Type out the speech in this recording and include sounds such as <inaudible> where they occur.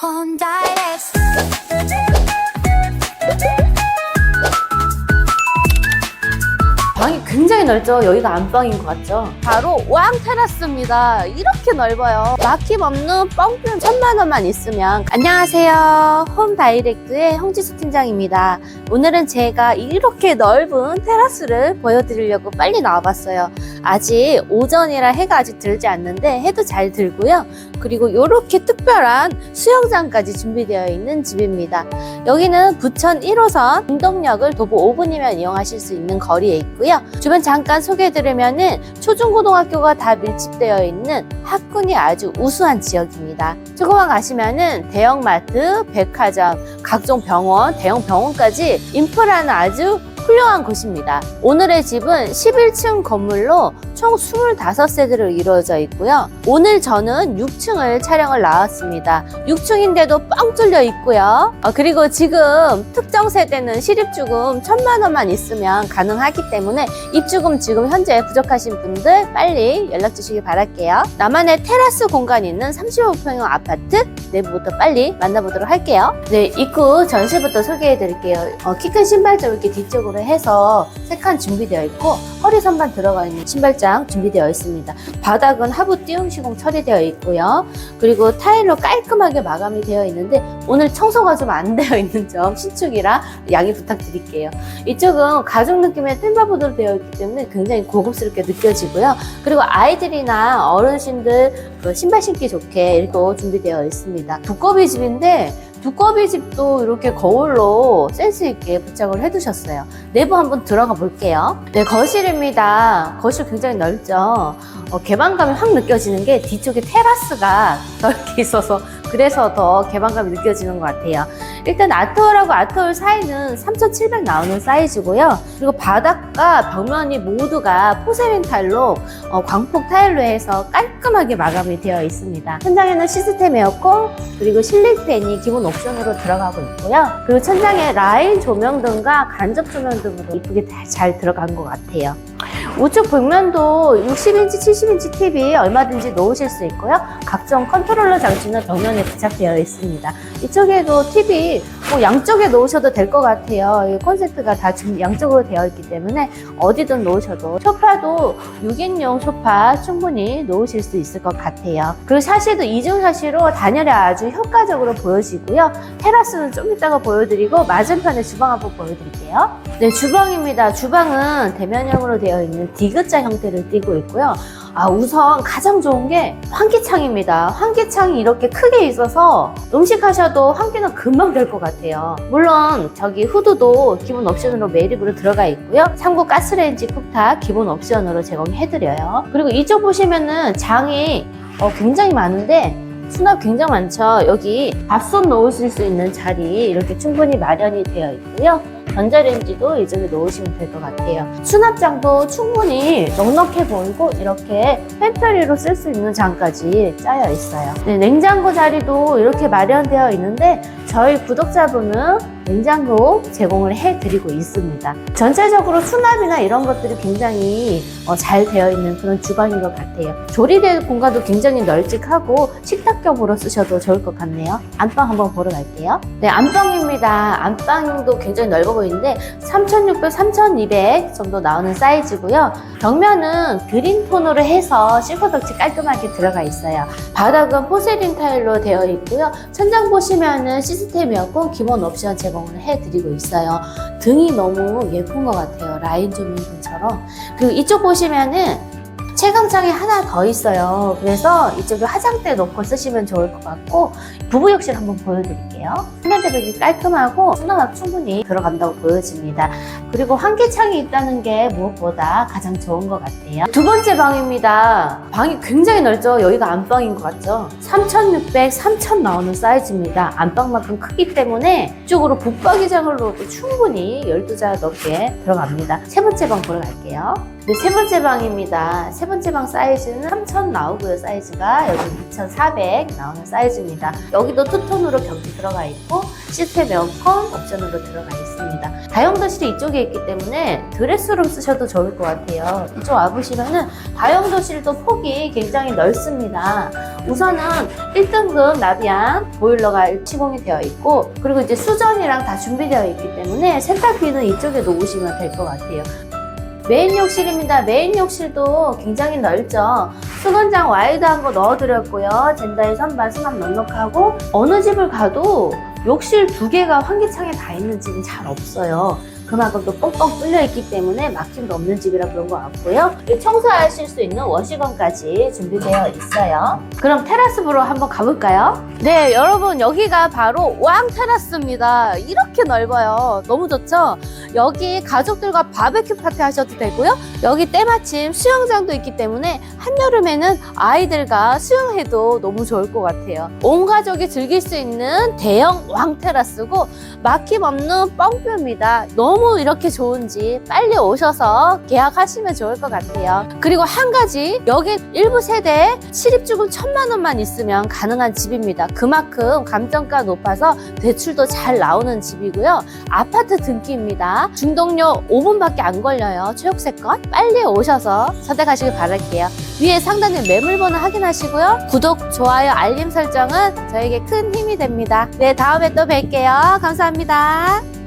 혼자 이랬어 방이 굉장히 넓죠? 여기가 안방인 것 같죠? 바로 왕 테라스입니다. 이렇게 넓어요. 막힘없는 뻥뚫 천만 원만 있으면 안녕하세요. 홈 다이렉트의 홍지수 팀장입니다. 오늘은 제가 이렇게 넓은 테라스를 보여드리려고 빨리 나와봤어요. 아직 오전이라 해가 아직 들지 않는데 해도 잘 들고요. 그리고 이렇게 특별한 수영장까지 준비되어 있는 집입니다. 여기는 부천 1호선 공덕역을 도보 5분이면 이용하실 수 있는 거리에 있고요. 주변 잠깐 소개해드리면은 초중고등학교가 다 밀집되어 있는 학군이 아주 우수한 지역입니다. 조금만 가시면은 대형마트, 백화점, 각종 병원, 대형 병원까지 인프라는 아주 훌륭한 곳입니다. 오늘의 집은 11층 건물로 총 25세대로 이루어져 있고요. 오늘 저는 6층을 촬영을 나왔습니다. 6층인데도 뻥 뚫려 있고요. 어, 그리고 지금 특정 세대는 실입주금 1천만 원만 있으면 가능하기 때문에 입주금 지금 현재 부족하신 분들 빨리 연락 주시길 바랄게요. 나만의 테라스 공간이 있는 35평형 아파트 내부부터 빨리 만나보도록 할게요. 네, 입구 전시부터 소개해 드릴게요. 어, 키큰 신발장 이렇게 뒤쪽으로 해서 세 칸 준비되어 있고 허리 선반 들어가 있는 신발장 준비되어 있습니다. 바닥은 하부 띄움 시공 처리되어 있고요. 그리고 타일로 깔끔하게 마감이 되어 있는데 오늘 청소가 좀 안 되어 있는 점 신축이라 양해 부탁드릴게요. 이쪽은 가죽 느낌의 템바보드로 되어 있기 때문에 굉장히 고급스럽게 느껴지고요. 그리고 아이들이나 어르신들 그 신발 신기 좋게 이렇게 준비되어 있습니다. 두꺼비 집인데 두꺼비 집도 이렇게 거울로 센스 있게 부착을 해두셨어요. 내부 한번 들어가 볼게요. 네, 거실입니다. 거실 굉장히 넓죠. 어, 개방감이 확 느껴지는 게 뒤쪽에 테라스가 <laughs> 넓게 있어서 그래서 더 개방감이 느껴지는 것 같아요. 일단 아트홀하고 아트홀 사이는 3,700 나오는 사이즈고요. 그리고 바닥과 벽면이 모두가 포세린 타일로 어, 광폭 타일로 해서 깔끔하게 마감이 되어 있습니다. 천장에는 시스템 에어컨 그리고 실링 팬이 기본 옵션으로 들어가고 있고요. 그리고 천장에 라인 조명 등과 간접 조명 등으로 이쁘게 다잘 들어간 것 같아요. 우측 벽면도 60인치, 70인치 TV 얼마든지 놓으실 수 있고요. 각종 컨트롤러 장치는 벽면에 부착되어 있습니다. 이쪽에도 TV 뭐 양쪽에 놓으셔도 될 것 같아요. 이 콘센트가 다 양쪽으로 되어 있기 때문에 어디든 놓으셔도 소파도 6인용 소파 충분히 놓으실 수 있을 것 같아요. 그리고 샤시도 이중 샤시로 단열에 아주 효과적으로 보여지고요. 테라스는 좀 이따가 보여드리고 맞은편에 주방 한번 보여드릴게요. 네, 주방입니다. 주방은 대면형으로 되어 있는 디귿자 형태를 띠고 있고요. 아, 우선 가장 좋은 게 환기창입니다. 환기창이 이렇게 크게 있어서 음식 하셔도 환기는 금방 될 것 같아요. 물론 저기 후드도 기본 옵션으로 매립으로 들어가 있고요. 참고 가스레인지 쿡탑 기본 옵션으로 제공해드려요. 그리고 이쪽 보시면은 장이 어, 굉장히 많은데 수납 굉장히 많죠. 여기 밥솥 놓으실 수 있는 자리 이렇게 충분히 마련이 되어 있고요. 전자레인지도 이쪽에 놓으시면 될 것 같아요. 수납장도 충분히 넉넉해 보이고 이렇게 팬트리로 쓸 수 있는 장까지 짜여 있어요. 네, 냉장고 자리도 이렇게 마련되어 있는데 저희 구독자분은 냉장고 제공을 해드리고 있습니다. 전체적으로 수납이나 이런 것들이 굉장히 어, 잘 되어 있는 그런 주방인 것 같아요. 조리대 공간도 굉장히 널찍하고 식탁격으로 쓰셔도 좋을 것 같네요. 안방 한번 보러 갈게요. 네, 안방입니다. 안방도 굉장히 넓어 보이는데 3,600, 3,200 정도 나오는 사이즈고요. 벽면은 그린 톤으로 해서 실버덕지 깔끔하게 들어가 있어요. 바닥은 포세린 타일로 되어 있고요. 천장 보시면은 시 스템이었고 기본 옵션 제공을 해드리고 있어요. 등이 너무 예쁜 것 같아요. 라인 조명 등처럼. 그리고 이쪽 보시면은 채광창이 하나 더 있어요. 그래서 이쪽에 화장대 놓고 쓰시면 좋을 것 같고 부부욕실 한번 보여드릴게요. 화장대벽이 깔끔하고 수납 충분히 들어간다고 보여집니다. 그리고 환기창이 있다는 게 무엇보다 가장 좋은 것 같아요. 두 번째 방입니다. 방이 굉장히 넓죠? 여기가 안방인 것 같죠? 3,600, 3,000 나오는 사이즈입니다. 안방만큼 크기 때문에 이쪽으로 붙박이장을 놓어도 충분히 12자 넘게 들어갑니다. 세 번째 방 보러 갈게요. 네, 세 번째 방입니다. 세 번째 방 사이즈는 3000 나오고요. 사이즈가 여기 2400 나오는 사이즈입니다. 여기도 투톤으로 격리 들어가 있고 시스템 에어컨 옵션으로 들어가 있습니다. 다용도실이 이쪽에 있기 때문에 드레스룸 쓰셔도 좋을 것 같아요. 이쪽 와보시면은 다용도실도 폭이 굉장히 넓습니다. 우선은 1등급 나비안 보일러가 시공이 되어 있고 그리고 이제 수전이랑 다 준비되어 있기 때문에 세탁기는 이쪽에 놓으시면 될 것 같아요. 메인 욕실입니다. 메인 욕실도 굉장히 넓죠. 수건장 와이드한 거 넣어드렸고요. 젠다의 선반 수납 넉넉하고 어느 집을 가도 욕실 두 개가 환기창에 다 있는 집은 잘 없어요. 그만큼 또 뻥뻥 뚫려 있기 때문에 막힘도 없는 집이라 그런 것 같고요. 청소하실 수 있는 워시건까지 준비되어 있어요. 그럼 테라스부로 한번 가볼까요? 네, 여러분 여기가 바로 왕 테라스입니다. 이렇게 넓어요. 너무 좋죠? 여기 가족들과 바베큐 파티 하셔도 되고요. 여기 때마침 수영장도 있기 때문에 한여름에는 아이들과 수영해도 너무 좋을 것 같아요. 온 가족이 즐길 수 있는 대형 왕 테라스고 막힘 없는 뻥뷰입니다. 너무 이렇게 좋은지 빨리 오셔서 계약하시면 좋을 것 같아요. 그리고 한 가지 여기 일부 세대에 실입주금 천만 원만 있으면 가능한 집입니다. 그만큼 감정가 높아서 대출도 잘 나오는 집이고요. 아파트 등기입니다. 중동료 5분밖에 안 걸려요. 초록색건 빨리 오셔서 선택하시길 바랄게요. 위에 상단에 매물번호 확인하시고요. 구독, 좋아요, 알림 설정은 저에게 큰 힘이 됩니다. 네, 다음에 또 뵐게요. 감사합니다.